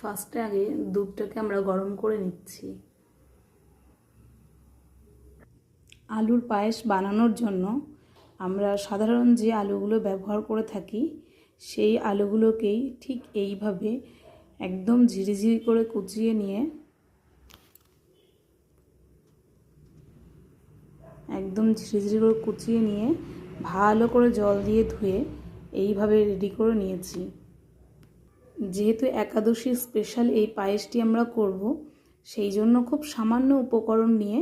ফার্স্টে আগে দুধটাকে আমরা গরম করে নিচ্ছি। আলুর পায়েস বানানোর জন্য আমরা সাধারণ যে আলুগুলো ব্যবহার করে থাকি, সেই আলুগুলোকেই ঠিক এইভাবে একদম ঝিরিঝিরি করে কুচিয়ে নিয়ে একদম ঝিরিঝিরি করে কুচিয়ে নিয়ে ভালো করে জল দিয়ে ধুয়ে এইভাবে রেডি করে নিয়েছি। যেহেতু একাদশী স্পেশাল এই পায়েসটি আমরা করব, সেই জন্য খুব সামান্য উপকরণ নিয়ে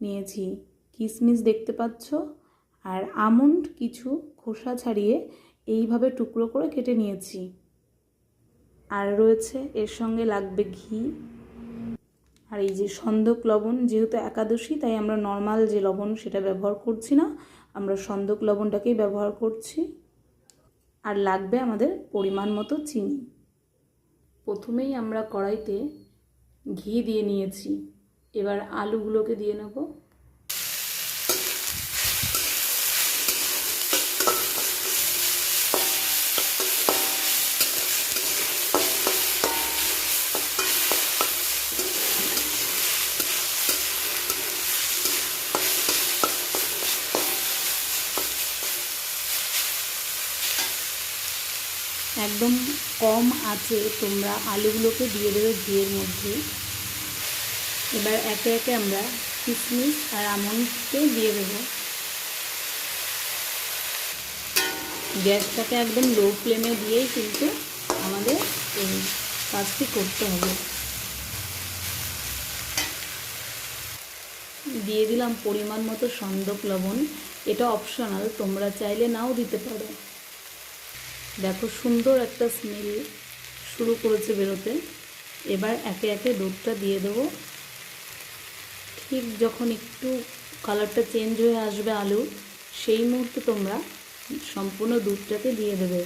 নিয়েছি। কিশমিশ দেখতে পাচ্ছ? আর আমন্ড কিছু খোসা ছাড়িয়ে এইভাবে টুকরো করে কেটে নিয়েছি। আর রয়েছে, এর সঙ্গে লাগবে ঘি। আর এই যে সন্দক লবণ, যেহেতু একাদশী, তাই আমরা নর্মাল যে লবণ সেটা ব্যবহার করছি না, আমরা সন্দক লবণটাকেই ব্যবহার করছি। আর লাগবে আমাদের পরিমাণ মতো চিনি। প্রথমেই আমরা কড়াইতে ঘি দিয়ে নিয়েছি। এবার আলুগুলোকে দিয়ে নেব। একদম কম আছে, তোমরা আলুগুলোকে দিয়ে দেবে ঘিয়ের মধ্যে। এবার একে একে আমরা কিশমিশ আর আমন্ডকে দিয়ে দেবো। গ্যাসটাকে একদম লো ফ্লেমে দিয়েই কিন্তু আমাদের এই কাজটি করতে হবে। দিয়ে দিলাম পরিমাণ মতো সন্দক লবণ। এটা অপশনাল তোমরা চাইলে নাও দিতে পারো। দেখো, সুন্দর একটা স্মেল শুরু করেছে বেরোতে। এবার একে একে দুধটা দিয়ে দেবো। ঠিক যখন একটু কালারটা চেঞ্জ হয়ে আসবে আলু, সেই মুহূর্তে তোমরা সম্পূর্ণ দুধটাকে দিয়ে দেবে।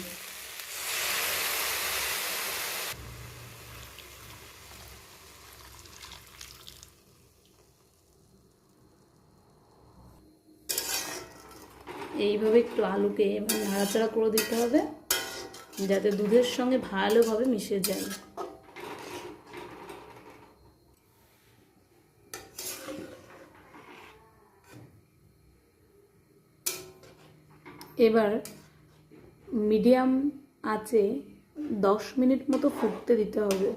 এইভাবে একটু আলুকে নাড়াচাড়া করে দিতে হবে। যাতে দুধের সঙ্গে ভালোভাবে মিশে যায়। এবার মিডিয়াম আছে দশ মিনিট মতো ফুটতে দিতে হবে।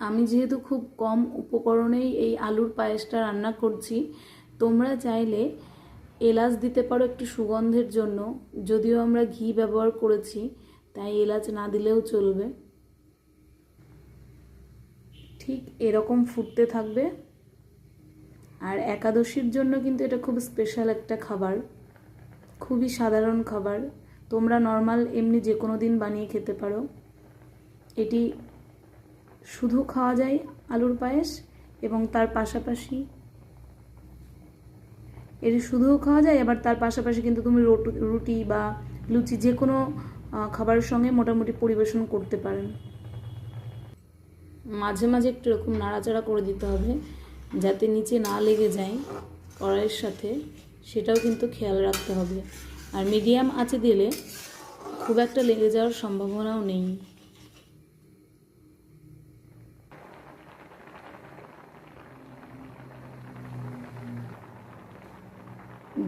আমি যেহেতু খুব কম উপকরণেই এই আলুর পায়েসটা রান্না করছি, তোমরা চাইলে এলাচ দিতে পারো একটু সুগন্ধের জন্য। যদিও আমরা ঘি ব্যবহার করেছি, তাই এলাচ না দিলেও চলবে। ঠিক এরকম ফুটতে থাকবে। আর একাদশীর জন্য কিন্তু এটা খুব স্পেশাল একটা খাবার। খুবই সাধারণ খাবার। তোমরা নর্মাল এমনি যে কোনো দিন বানিয়ে খেতে পারো। এটি শুধু খাওয়া যায় আলুর পায়েস এবং তার পাশাপাশি এটি শুধুও খাওয়া যায়, আবার তার পাশাপাশি কিন্তু তুমি রুটি বা লুচি যে কোনো খাবারের সঙ্গে মোটামুটি পরিবেশন করতে পারেন। মাঝে মাঝে একটু এরকম নাড়াচাড়া করে দিতে হবে, যাতে নিচে না লেগে যায় কড়াইয়ের সাথে, সেটাও কিন্তু খেয়াল রাখতে হবে। আর মিডিয়াম আঁচে দিলে খুব একটা লেগে যাওয়ার সম্ভাবনাও নেই।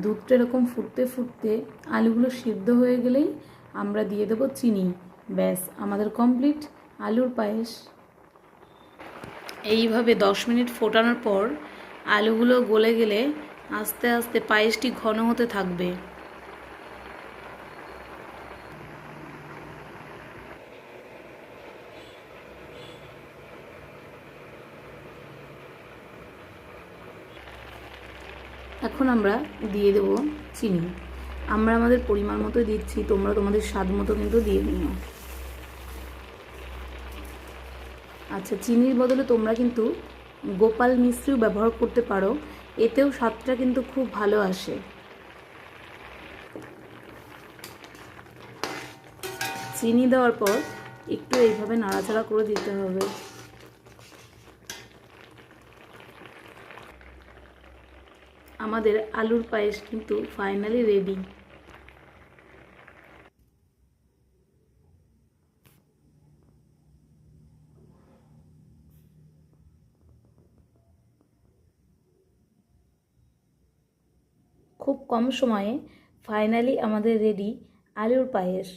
দুধটা এরকম ফুটতে ফুটতে আলুগুলো সিদ্ধ হয়ে গেলেই আমরা দিয়ে দেবো চিনি। ব্যাস, আমাদের কমপ্লিট আলুর পায়েস। এইভাবে দশ মিনিট ফোটানোর পর আলুগুলো গলে গেলে আস্তে আস্তে পায়েসটি ঘন হতে থাকবে। এখন আমরা দিয়ে দেব চিনি। আমরা আমাদের পরিমাণ মতো দিচ্ছি, তোমরা তোমাদের স্বাদ মতো কিন্তু দিয়ে নিও। আচ্ছা চিনির বদলে তোমরা কিন্তু গোপাল মিশ্রিও ব্যবহার করতে পারো, এতেও স্বাদটা কিন্তু খুব ভালো আসে। চিনি দেওয়ার পর একটু এইভাবে নাড়াচাড়া করে দিতে হবে। আমাদের আলুর পায়েস কিন্তু ফাইনালি রেডি খুব কম সময়ে ফাইনালি আমাদের রেডি আলুর পায়েস।